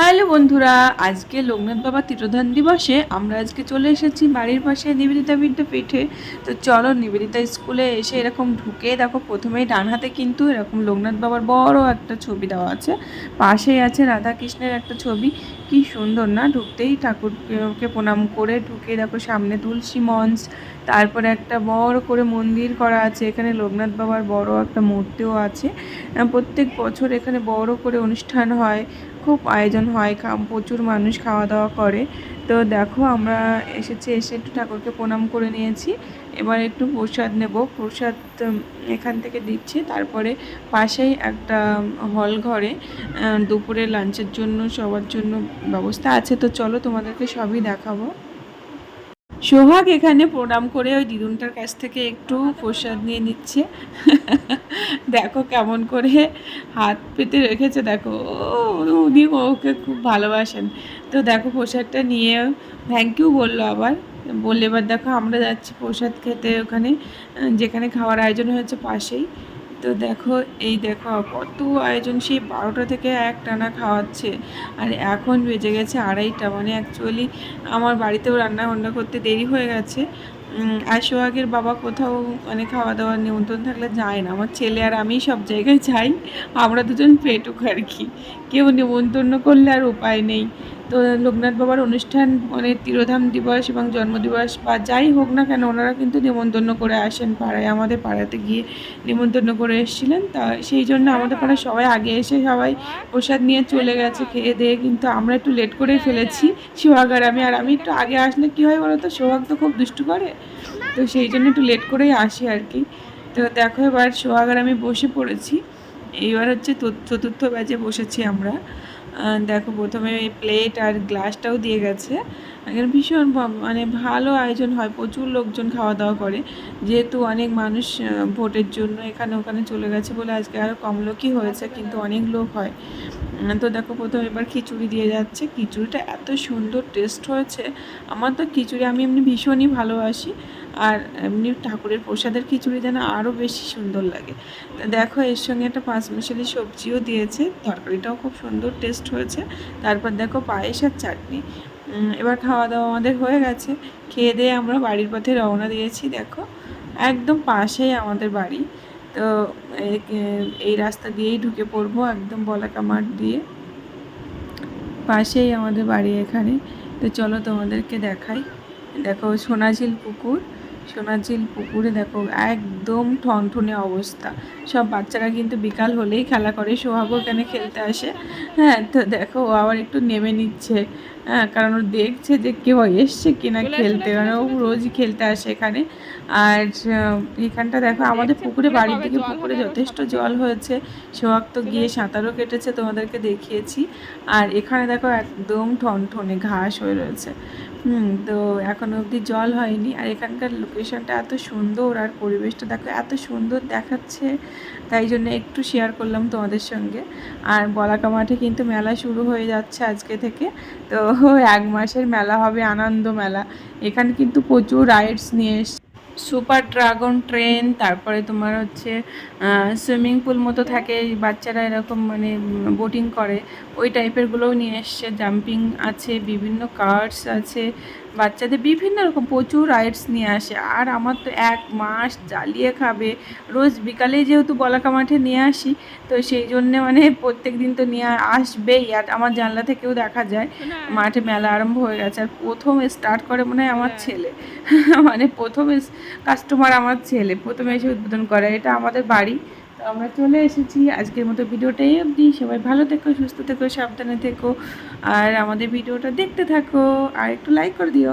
Hello বন্ধুরা, আজকে লোকনাথ বাবা তীর্থধান দিবসে আমরা আজকে চলে এসেছি বাড়ির পাশে নিবেদিতা বিদ্যাপীঠে তো চলো নিবেদিতা স্কুলে এসে এরকম ঢুকে দেখো, প্রথমেই ডান হাতে কিন্তু এরকম লোকনাথ বাবার বড় একটা ছবি দেওয়া আছে। পাশেই আছে রাধা কৃষ্ণের একটা ছবি। কি সুন্দর না, ঢুকতেই ঠাকুরকে প্রণাম করে ঢুকে দেখো সামনে তুলসী মঞ্চ, তারপরে একটা বড় করে মন্দির করা আছে, এখানে লোকনাথ বাবার বড় একটা মূর্তিও আছে। প্রত্যেক বছর এখানে বড় করে অনুষ্ঠান হয়। খুব আয়োজন হয় প্রচুর মানুষ খাওয়া দাওয়া করে। তো দেখো আমরা এসেছি, এসে একটু ঠাকুরকে প্রণাম করে নিয়েছি। এবার একটু প্রসাদ নেব। প্রসাদ এখান থেকে দিচ্ছে। তারপরে পাশেই একটা হল ঘরে দুপুরে লাঞ্চের জন্য, সবার জন্য ব্যবস্থা আছে। তো চলো তোমাদেরকে সবই দেখাবো। সোহাগ এখানে প্রণাম করে ওই দিদুনটার কাছ থেকে একটু প্রসাদ নিয়ে নিচ্ছে। দেখো কেমন করে হাত পেতে রেখেছে, দেখো। উনি ওকে খুব ভালোবাসেন। তো দেখো প্রসাদটা নিয়ে থ্যাংক ইউ বলল আবার। বললে, এবার দেখো আমরা যাচ্ছি প্রসাদ খেতে ওখানে। যেখানে খাওয়ার আয়োজন হয়েছে পাশেই। তো দেখো, এই দেখো কত আয়োজন, সেই বারোটা থেকে এক টানা খাওয়াচ্ছে। আর এখন বেজে গেছে আড়াইটা মানে অ্যাকচুয়ালি আমার বাড়িতেও রান্না বান্না করতে দেরি হয়ে গেছে। আর সোহাগের বাবা কোথাও মানে খাওয়া দাওয়ার নিমন্ত্রণ থাকলে যায় না। আমার ছেলে আর আমি সব জায়গায় যাই, আমরা দুজন পেটুক আর কি। কেউ নিমন্ত্রণ করলে আর উপায় নেই। তো লোকনাথ বাবার অনুষ্ঠান মানে তিরোধাম দিবস এবং জন্মদিবস বা যাই হোক না কেন, ওনারা কিন্তু নিমন্ত্রণ করে আসেন পাড়ায়, আমাদের পাড়াতে গিয়ে নিমন্ত্রণ করে এসেছিলেন। তা সেই জন্য আমাদের পাড়ায় সবাই আগে এসে সবাই প্রসাদ নিয়ে চলে গেছে, খেয়ে দিয়ে কিন্তু আমরা একটু লেট করেই ফেলেছি সোহাগ আর আমি আর আমি একটু আগে আসলে কি হয় বলো তো সোহাগ তো খুব দুষ্টু করে, তো সেই জন্য একটু লেট করেই আসি আর কি। তো দেখো এবার সোহাগ আর আমি বসে পড়েছি, এইবার হচ্ছে চতুর্থ ব্যাচে বসেছি আমরা। দেখো প্রথমে প্লেট আর গ্লাসটাও দিয়ে গেছে। এখানে ভীষণ মানে ভালো আয়োজন হয়, প্রচুর লোকজন খাওয়া দাওয়া করে। যেহেতু অনেক মানুষ ভোটের জন্য এখানে ওখানে চলে গেছে বলে আজকে আরও কম লোকই হয়েছে, কিন্তু অনেক লোক হয়। তো দেখো প্রথম এবার খিচুড়ি দিয়ে যাচ্ছে। খিচুড়িটা এত সুন্দর টেস্ট হয়েছে। আমার তো খিচুড়ি আমি এমনি ভীষণই ভালোবাসি। আর এমনি ঠাকুরের প্রসাদের খিচুড়ি যেন আরও বেশি সুন্দর লাগে। দেখো এর সঙ্গে একটা পাঁচ মিশালি সবজিও দিয়েছে, তরকারিটাও খুব সুন্দর টেস্ট হয়েছে। তারপর দেখো পায়েস আর চাটনি। এবার খাওয়া দাওয়া আমাদের হয়ে গেছে। খেয়ে দিয়ে আমরা বাড়ির পথে রওনা দিয়েছি, দেখো। একদম পাশেই আমাদের বাড়ি। তো এই রাস্তা দিয়েই ঢুকে পড়ব একদম বলাকা মাঠ দিয়ে। পাশেই আমাদের বাড়ি এখানে। তো চলো তোমাদেরকে দেখাই। দেখো সোনাঝিল পুকুর। সোনাঝিল পুকুরে দেখো একদম ঠনঠনে অবস্থা। সব বাচ্চারা কিন্তু বিকাল হলেই খেলা করে সোহাগও এখানে খেলতে আসে। হ্যাঁ তো দেখো ও আবার একটু নেমে নিচ্ছে। হ্যাঁ কারণ ও দেখছে যে কেউ এসছে কিনা খেলতে কারণ ও রোজই খেলতে আসে এখানে। আর এখানটা দেখো আমাদের পুকুরে বাড়ির দিকে পুকুরে যথেষ্ট জল হয়েছে। সোহাগ তো গিয়ে সাঁতারও কেটেছে তোমাদেরকে দেখিয়েছি। আর এখানে দেখো একদম ঠনঠনে ঘাস হয়ে রয়েছে। হুম, তো এখনও অবধি জল হয়নি। আর এখানকার লোকেশনটা এত সুন্দর আর পরিবেশটা দেখো, এত সুন্দর দেখাচ্ছে। তাই জন্য একটু শেয়ার করলাম তোমাদের সঙ্গে। আর বলাকা মাঠে কিন্তু মেলা শুরু হয়ে যাচ্ছে আজকে থেকে। তো এক মাসের মেলা হবে আনন্দ মেলা। এখানে কিন্তু প্রচুর রাইডস নিয়ে এসছে। সুপার ড্রাগন ট্রেন, তারপরে তোমার হচ্ছে সুইমিং পুল মতো থাকে বাচ্চারা এরকম মানে বোটিং করে। ওই টাইপেরগুলোও নিয়ে এসছে। জাম্পিং আছে, বিভিন্ন কার্ডস আছে বাচ্চাদের বিভিন্ন রকম প্রচুর রাইডস নিয়ে আসে। আর আমার তো এক মাস জ্বালিয়ে খাবে। রোজ বিকালেই যেহেতু বলাকা মাঠে নিয়ে আসি তো সেই জন্যে মানে প্রত্যেক দিন তো নিয়ে আসবেই। আর আমার জানলা থেকেও দেখা যায় মাঠে মেলা আরম্ভ হয়ে গেছে। আর প্রথম স্টার্ট করে মনে হয় আমার ছেলে। মানে প্রথম কাস্টমার আমার ছেলে। প্রথমে এসে উদ্বোধন করে। এটা আমাদের বাড়ি। তো আমরা চলে এসেছি আজকের মতো ভিডিওটাই অবধি। সবাই ভালো থেকো, সুস্থ থেকো, সাবধানে থেকো। আর আমাদের ভিডিওটা দেখতে থাকো। আর একটু লাইক করে দিও।